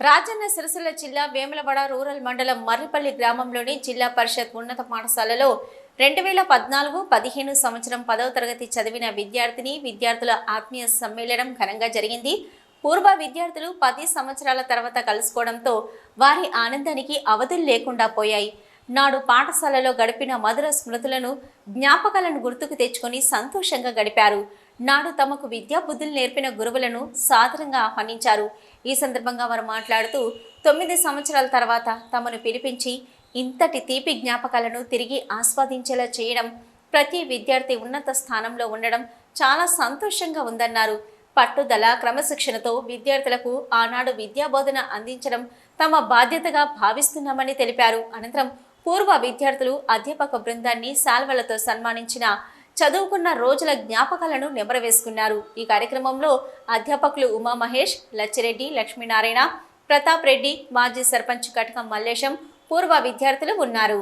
రాజన్న సిరిసిల్ల జిల్లా వేములవాడ రూరల్ మండలం మర్రిపల్లి గ్రామంలోని జిల్లా పరిషత్ ఉన్నత పాఠశాలలో రెండు వేల పద్నాలుగు పదిహేను సంవత్సరం పదవ తరగతి చదివిన విద్యార్థిని విద్యార్థుల ఆత్మీయ సమ్మేళనం ఘనంగా జరిగింది. పూర్వ విద్యార్థులు పది సంవత్సరాల తర్వాత కలుసుకోవడంతో వారి ఆనందానికి అవధులు లేకుండా పోయాయి. నాడు పాఠశాలలో గడిపిన మధుర స్మృతులను జ్ఞాపకాలను గుర్తుకు తెచ్చుకొని సంతోషంగా గడిపారు. నాడు తమకు విద్యా బుద్ధులు నేర్పిన గురువులను సాదరంగా ఆహ్వానించారు. ఈ సందర్భంగా వారు మాట్లాడుతూ తొమ్మిది సంవత్సరాల తర్వాత తమను పిలిపించి ఇంతటి తీపి జ్ఞాపకాలను తిరిగి ఆస్వాదించేలా చేయడం ప్రతి విద్యార్థి ఉన్నత స్థానంలో ఉండడం చాలా సంతోషంగా ఉందన్నారు. పట్టుదల క్రమశిక్షణతో విద్యార్థులకు ఆనాడు విద్యాబోధన అందించడం తమ బాధ్యతగా భావిస్తున్నామని తెలిపారు. అనంతరం పూర్వ విద్యార్థులు అధ్యాపక బృందాన్ని శాల్వలతో సన్మానించిన చదువుకున్న రోజుల జ్ఞాపకాలను నెమరవేసుకున్నారు. ఈ కార్యక్రమంలో అధ్యాపకులు ఉమా మహేష్ లచ్చిరెడ్డి లక్ష్మీనారాయణ ప్రతాప్ రెడ్డి మాజీ సర్పంచ్ కటకం మల్లేశం పూర్వ విద్యార్థులు ఉన్నారు.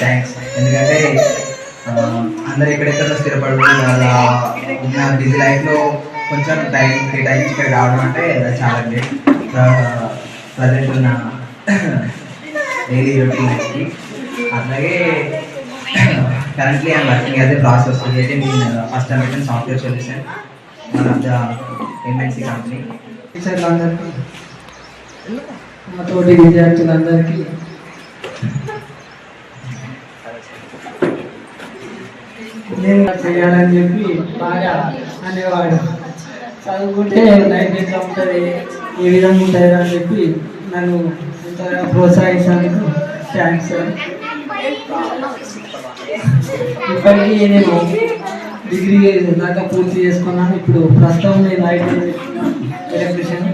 థ్యాంక్స్ ఎందుకంటే Um, అందరు ఎక్కడెక్కడ స్థిరపడి వాళ్ళ ఉన్న బిజీ లైఫ్లో కొంచెం టైం కేటాయించి ఇక్కడ రావడం అంటే చాలా గ్రేట్ ప్రజెంట్ ఉన్న డైలీ రొటీన్ లైఫ్కి అట్లాగే కరెంట్లీ ఐఎమ్ వర్కింగ్ అయితే a process creating in first American software solution one of the MNC company టీచర్లందరికీ మా విద్యార్థులందరికీ. నేను చేయాలని చెప్పి బాగా అనేవాడు. చదువుకుంటే లైఫ్ ఎట్లా ఉంటుంది ఏ విధంగా ఉంటుంది అని చెప్పి నన్ను ఇంతగా ప్రోత్సహించినందుకు థ్యాంక్స్ సార్ ఇప్పటికీ నేను డిగ్రీ దాకా పూర్తి చేసుకున్నాను. ఇప్పుడు ప్రస్తుతం నేను ఐటీ ఎలక్ట్రిషియన్.